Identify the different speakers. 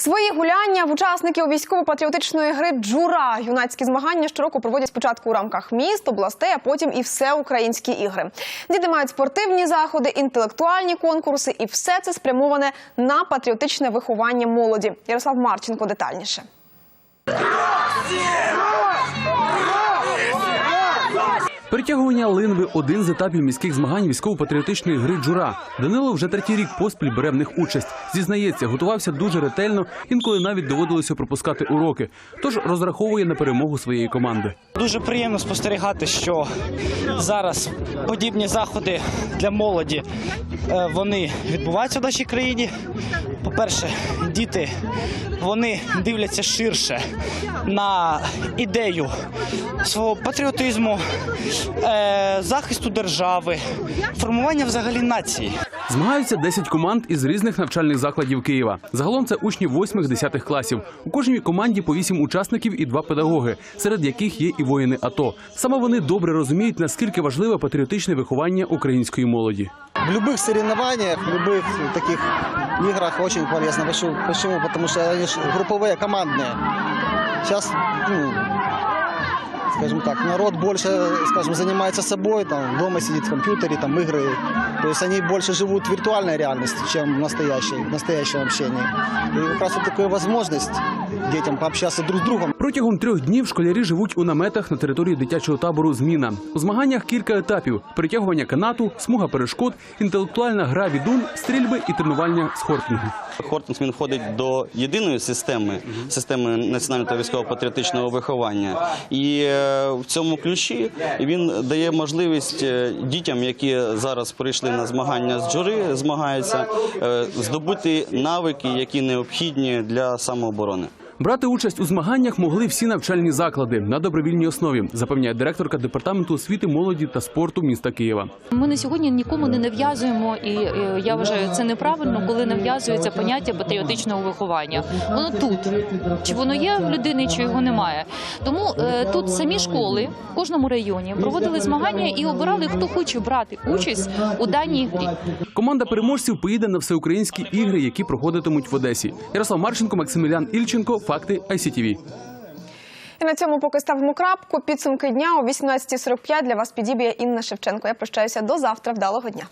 Speaker 1: Свої гуляння в учасників військово-патріотичної гри Джура. Юнацькі змагання щороку проводять спочатку у рамках міст, областей, а потім і всеукраїнські ігри. Діти мають спортивні заходи, інтелектуальні конкурси, і все це спрямоване на патріотичне виховання молоді. Ярослав Марченко детальніше.
Speaker 2: Перетягування линви один з етапів міських змагань військово-патріотичної гри Джура. Данило вже третій рік поспіль бере в них участь. Зізнається, готувався дуже ретельно, інколи навіть доводилося пропускати уроки. Тож розраховує на перемогу своєї команди.
Speaker 3: Дуже приємно спостерігати, що зараз подібні заходи для молоді вони відбуваються в нашій країні. По-перше, діти вони дивляться ширше на ідею свого патріотизму, е, захисту держави, формування взагалі нації.
Speaker 2: Змагаються 10 команд із різних навчальних закладів Києва. Загалом це учні 8-10 класів. У кожній команді по 8 учасників і 2 педагоги, серед яких є і воїни АТО. Саме вони добре розуміють, наскільки важливе патріотичне виховання української молоді.
Speaker 4: В любых соревнованиях, в любых таких играх очень полезно. Почему? Почему? Потому что они групповые, командные. Сейчас, ну, скажем так, народ больше, скажем, занимается собой, там, дома сидит в компьютере, там, игры. То есть они больше живут в виртуальной реальности, чем в настоящей, в настоящем общении. И как раз вот такая возможность детям пообщаться друг с другом.
Speaker 2: Протягом трьох днів школярі живуть у наметах на території дитячого табору Зміна. У змаганнях кілька етапів: притягування канату, смуга перешкод, інтелектуальна гра відун, стрільби і тренування з хортингу.
Speaker 5: Хортинсмін входить до єдиної системи системи національного та військово-патріотичного виховання, і е, в цьому ключі він дає можливість е, дітям, які зараз прийшли на змагання з джури, змагаються, е, здобути навики, які необхідні для самооборони.
Speaker 2: Брати участь у змаганнях могли всі навчальні заклади на добровільній основі, запевняє директорка департаменту освіти, молоді та спорту міста Києва.
Speaker 6: Ми на сьогодні нікому не нав'язуємо, і я вважаю це неправильно, коли нав'язується поняття патріотичного виховання. Воно тут чи воно є в людини, чи його немає. Тому е, тут самі школи в кожному районі проводили змагання і обирали, хто хоче брати участь у даній грі.
Speaker 2: Команда переможців поїде на всеукраїнські ігри, які проходитимуть в Одесі. Ярослав Марченко, Максимілян Ільченко. Факти ICTV.
Speaker 1: І на цьому поки ставимо крапку. Підсумки дня о 18.45 для вас підіб'є Інна Шевченко. Я прощаюся до завтра. Вдалого дня.